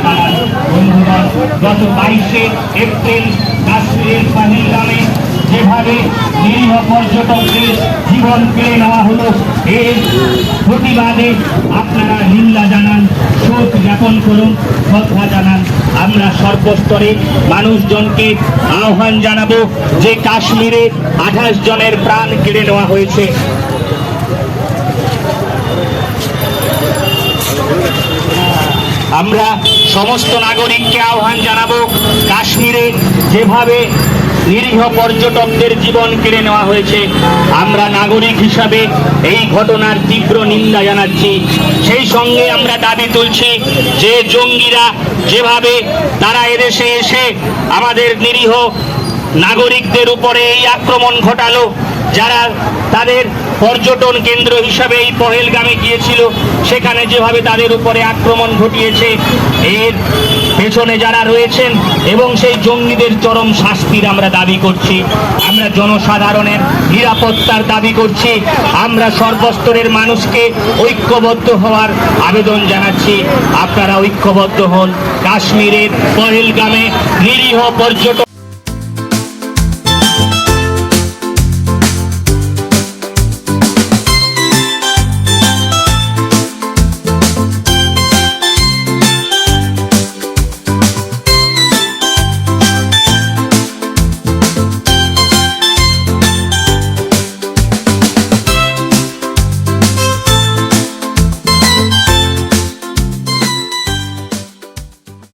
দাঁড়ান বন্ধুগণ গত বাইশে এপ্রিল কাশ্মীরের পাহিলগামে যেভাবে নিরীহ পর্যটকদের জীবন কেড়ে নেওয়া হলো এর প্রতিবাদে আপনারা নিন্দা জানান শোক জ্ঞাপন করুন শ্রদ্ধা জানান আমরা সর্বস্তরে মানুষজনকে আহ্বান জানাব যে কাশ্মীরে আঠাশ জনের প্রাণ কেড়ে নেওয়া হয়েছে আমরা সমস্ত নাগরিককে আহ্বান জানাব, কাশ্মীরে যেভাবে নিরীহ পর্যটকদের জীবন কেড়ে নেওয়া হয়েছে, আমরা নাগরিক হিসাবে এই ঘটনার তীব্র নিন্দা জানাচ্ছি। সেই সঙ্গে আমরা দাবি তুলছি যে জঙ্গিরা যেভাবে তারা এদেশে এসে আমাদের নিরীহ নাগরিকদের উপরে এই আক্রমণ ঘটালো, যারা তাদের পর্যটন কেন্দ্র হিসাবে এই পহেলগামে গিয়েছিল। সেখানে যেভাবে তাদের উপরে আক্রমণ ঘটিয়েছে, এর পেছনে যারা রয়েছেন এবং সেই জঙ্গিদের চরম শাস্তির আমরা দাবি করছি। আমরা জনসাধারণের নিরাপত্তার দাবি করছি। আমরা সর্বস্তরের মানুষকে ঐক্যবদ্ধ হওয়ার আবেদন জানাচ্ছি। আপনারা ঐক্যবদ্ধ হন। কাশ্মীরের পহেলগামে নিরীহ পর্যটক